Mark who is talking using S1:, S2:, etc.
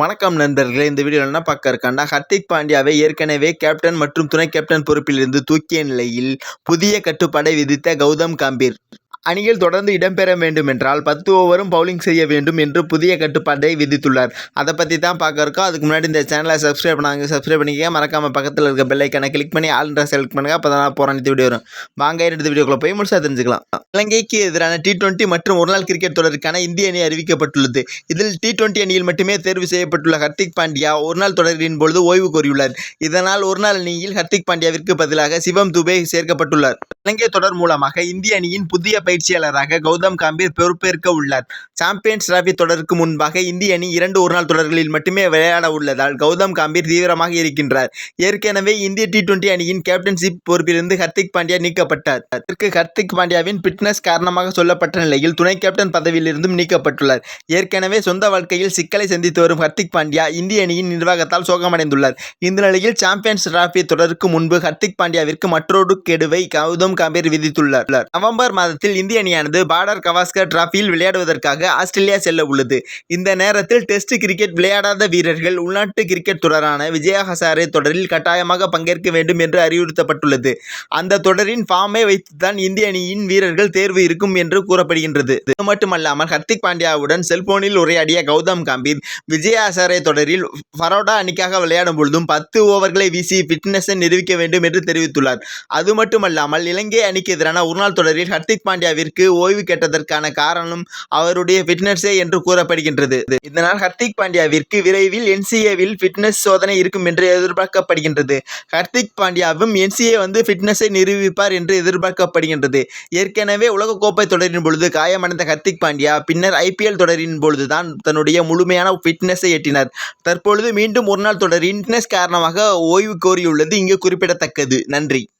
S1: வணக்கம் நண்பர்களே இந்த வீடியோவில் என்ன பார்க்க இருக்காண்டா ஹர்திக் பாண்டியாவை ஏற்கனவே கேப்டன் மற்றும் துணை கேப்டன் பொறுப்பிலிருந்து தூக்கிய நிலையில் புதிய கட்டுப்பாடை விதித்த கௌதம் கம்பீர். அணியில் தொடர்ந்து இடம்பெற வேண்டும் என்றால் பத்து ஓவரும் பவுலிங் செய்ய வேண்டும் என்று புதிய கட்டுப்பாட்டை விதித்துள்ளார். அதை பற்றி தான் பார்க்க இருக்கோம். அதுக்கு முன்னாடி இந்த சேனலை சப்ஸ்கிரைப் பண்ணாங்க சப்ஸ்கிரைப் பண்ணிக்க மறக்காம பக்கத்தில் இருக்க பெல் கிளிக் பண்ணி ஆல்ன்ற செலக்ட் பண்ணுங்கள் அப்போ தான் போகிற இந்த வீடியோ வரும். வாங்க எடுத்த வீடியோக்குள்ளே போய் முழுசாக தெரிஞ்சுக்கலாம். இலங்கைக்கு எதிரான டி டுவெண்ட்டி மற்றும் ஒருநாள் கிரிக்கெட் தொடருக்கான இந்திய அணி அறிவிக்கப்பட்டுள்ளது. இதில் டி டுவெண்ட்டி அணியில் மட்டுமே தேர்வு செய்யப்பட்டுள்ள ஹர்திக் பாண்டியா ஒருநாள் தொடரின் பொழுது ஓய்வு கோரியுள்ளார். இதனால் ஒருநாள் அணியில் ஹர்திக் பாண்டியாவிற்கு பதிலாக சிவம் துபே சேர்க்கப்பட்டுள்ளார். இலங்கை தொடர் மூலமாக இந்திய அணியின் புதிய பயிற்சியாளராக கௌதம் காம்பீர் பொறுப்பேற்க உள்ளார். சாம்பியன்ஸ் டிராபி தொடருக்கு முன்பாக இந்திய அணி இரண்டு ஒருநாள் தொடர்களில் மட்டுமே விளையாட உள்ளதால் கௌதம் காம்பீர் தீவிரமாக இருக்கின்றார். ஏற்கனவே இந்திய டி டுவெண்டி அணியின் கேப்டன்ஷிப் பொறுப்பிலிருந்து ஹர்திக் பாண்டியா நீக்கப்பட்டார். அதற்கு ஹர்திக் பாண்டியாவின் ஃபிட்னஸ் காரணமாக சொல்லப்பட்ட நிலையில் துணை கேப்டன் பதவியிலிருந்தும் நீக்கப்பட்டுள்ளார். ஏற்கனவே சொந்த வாழ்க்கையில் சிக்கலை சந்தித்து வரும் ஹர்திக் பாண்டியா இந்திய அணியின் நிர்வாகத்தால் சோகமடைந்துள்ளார். இந்த நிலையில் சாம்பியன்ஸ் டிராபி தொடருக்கு முன்பு ஹர்திக் பாண்டியாவிற்கு மற்றொரு கெடுவை கௌதம் கம்பீர் விதித்துள்ளார். நவம்பர் மாதத்தில் இந்திய அணியானது பார்டர் கவாஸ்கர் டிராபியில் விளையாடுவதற்காக ஆஸ்திரேலியா செல்ல உள்ளது. இந்த நேரத்தில் டெஸ்ட் கிரிக்கெட் விளையாடாத வீரர்கள் உள்நாட்டு கிரிக்கெட் தொடரான விஜயா ஹசாரே தொடரில் கட்டாயமாக பங்கேற்க வேண்டும் என்று அறிவுறுத்தப்பட்டுள்ளது. அந்த தொடரின் ஃபார்மை வைத்துதான் இந்திய அணியின் வீரர்கள் தேர்வு இருக்கும் என்று கூறப்படுகின்றது. இது மட்டுமல்லாமல் ஹர்திக் பாண்டியாவுடன் செல்போனில் உரையாடிய கௌதம் கம்பீர் விஜய் ஹசாரே தொடரில் பரோடா அணிக்காக விளையாடும் பொழுதும் பத்து ஓவர்களை வீசி ஃபிட்னஸை நிரூபிக்க வேண்டும் என்று தெரிவித்துள்ளார். அது மட்டுமல்லாமல் இலங்கை அணிக்கு எதிரான ஒருநாள் தொடரில் ஹர்திக் பாண்டியாவிற்கு ஓய்வு கேட்டதற்கான காரணம் அவருடைய ஃபிட்னஸே என்று கூறப்படுகின்றது. இதனால் ஹர்திக் பாண்டியாவிற்கு விரைவில் என்சிஏவில் ஃபிட்னஸ் சோதனை இருக்கும் என்று எதிர்பார்க்கப்படுகின்றது. ஹர்திக் பாண்டியாவும் என்சிஏ வந்து ஃபிட்னஸை நிரூபிப்பார் என்று எதிர்பார்க்கப்படுகின்றது. ஏற்கனவே உலகக்கோப்பை தொடரின் பொழுது காயமடைந்த ஹர்திக் பாண்டியா பின்னர் ஐபிஎல் தொடரின் பொழுதுதான் தன்னுடைய முழுமையான ஃபிட்னஸை எட்டினார். தற்பொழுது மீண்டும் ஒருநாள் தொடர் இன்ட்னஸ் காரணமாக ஓய்வு கோரியுள்ளது இங்கு குறிப்பிடத்தக்கது. நன்றி.